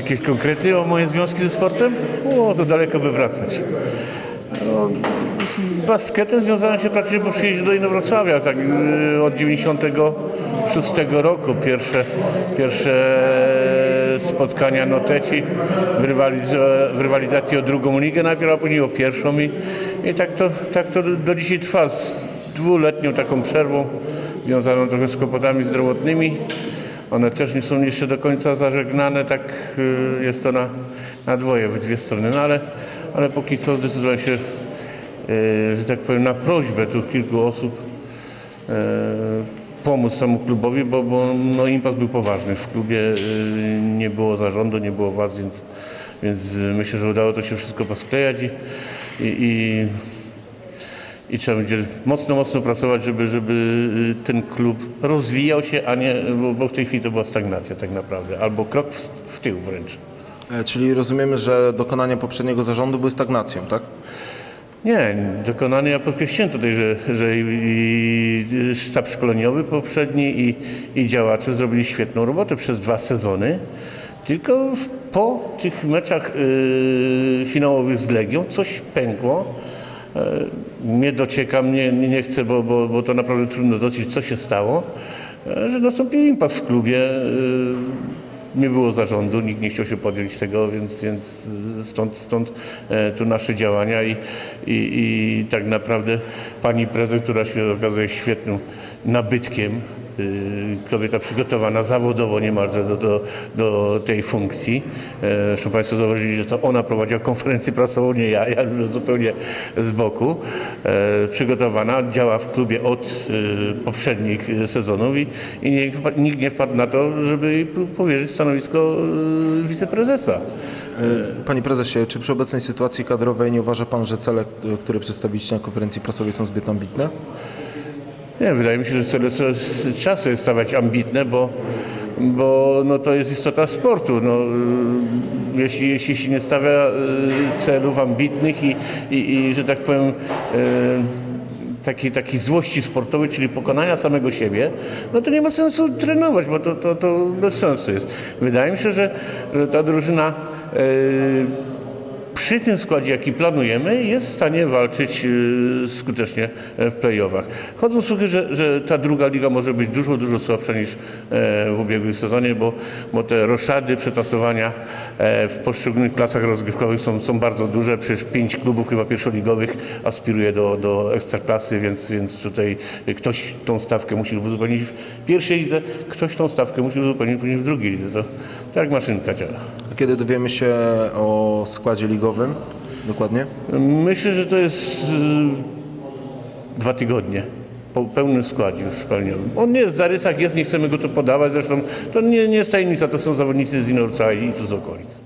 Jakieś konkrety o moje związki ze sportem? O, to daleko by wracać. No, z basketem związałem się praktycznie po przyjeździe do Inowrocławia, tak y, od 96 roku. Pierwsze, pierwsze spotkania Noteci w, rywaliz- w rywalizacji o drugą ligę najpierw, a później o pierwszą i, i tak, to, tak to do dzisiaj trwa z dwuletnią taką przerwą związaną trochę z kłopotami zdrowotnymi. One też nie są jeszcze do końca zażegnane, tak y, jest to na, na dwoje, w dwie strony, no ale, ale póki co zdecydowałem się, y, że tak powiem, na prośbę tu kilku osób y, pomóc temu klubowi, bo, bo no, impas był poważny. W klubie nie było zarządu, nie było władz, więc, więc myślę, że udało to się wszystko posklejać i, i, i i trzeba będzie mocno, mocno pracować, żeby, żeby y, ten klub rozwijał się, a nie, bo, bo w tej chwili to była stagnacja tak naprawdę, albo krok w, w tył wręcz. E, Czyli rozumiemy, że dokonania poprzedniego zarządu były stagnacją, tak? Nie, dokonany, ja podkreśliłem tutaj, że, że i, i sztab szkoleniowy poprzedni i, i działacze zrobili świetną robotę przez dwa sezony, tylko w, po tych meczach y, finałowych z Legią coś pękło. E, Nie dociekam, nie, nie chcę, bo, bo, bo to naprawdę trudno dosyć, co się stało, e, że nastąpił impas w klubie. y, nie było zarządu, nikt nie chciał się podjąć tego, więc, więc stąd, stąd e, tu nasze działania i, i, i tak naprawdę pani prezes, która się okazuje świetnym nabytkiem, kobieta przygotowana zawodowo niemalże do, do, do tej funkcji. E, Zresztą Państwo zauważyli, że to ona prowadziła konferencję prasową, nie ja, ja zupełnie z boku. E, Przygotowana, działa w klubie od y, poprzednich sezonów i, i nie, nikt nie wpadł na to, żeby powierzyć stanowisko y, wiceprezesa. E, Panie prezesie, czy przy obecnej sytuacji kadrowej nie uważa pan, że cele, e, które przedstawiliście na konferencji prasowej są zbyt ambitne? Nie, wydaje mi się, że cele co trzeba sobie stawiać ambitne, bo, bo no to jest istota sportu. No, y, jeśli, jeśli się nie stawia y, celów ambitnych i, i, i że tak powiem, y, takiej, takiej złości sportowej, czyli pokonania samego siebie, no to nie ma sensu trenować, bo to, to, to bez sensu jest. Wydaje mi się, że, że ta drużyna przy tym składzie, jaki planujemy, jest w stanie walczyć y, skutecznie e, w playoffach. Chodzą słuchy, że, że ta druga liga może być dużo, dużo słabsza niż e, w ubiegłym sezonie, bo, bo te roszady, przetasowania e, w poszczególnych klasach rozgrywkowych są, są bardzo duże. Przecież pięć klubów chyba pierwszoligowych aspiruje do, do ekstraklasy, więc, więc tutaj ktoś tą stawkę musi uzupełnić w pierwszej lidze, ktoś tą stawkę musi uzupełnić później w drugiej lidze. To tak maszynka działa. A kiedy dowiemy się o składzie ligowym dokładnie? Myślę, że to jest y, dwa tygodnie. Po pełnym składzie już szkoleniowym. On nie jest w zarysach, jest, nie chcemy go tu podawać, zresztą to nie, nie jest tajemnica, to są zawodnicy z Inorca i tu z okolic.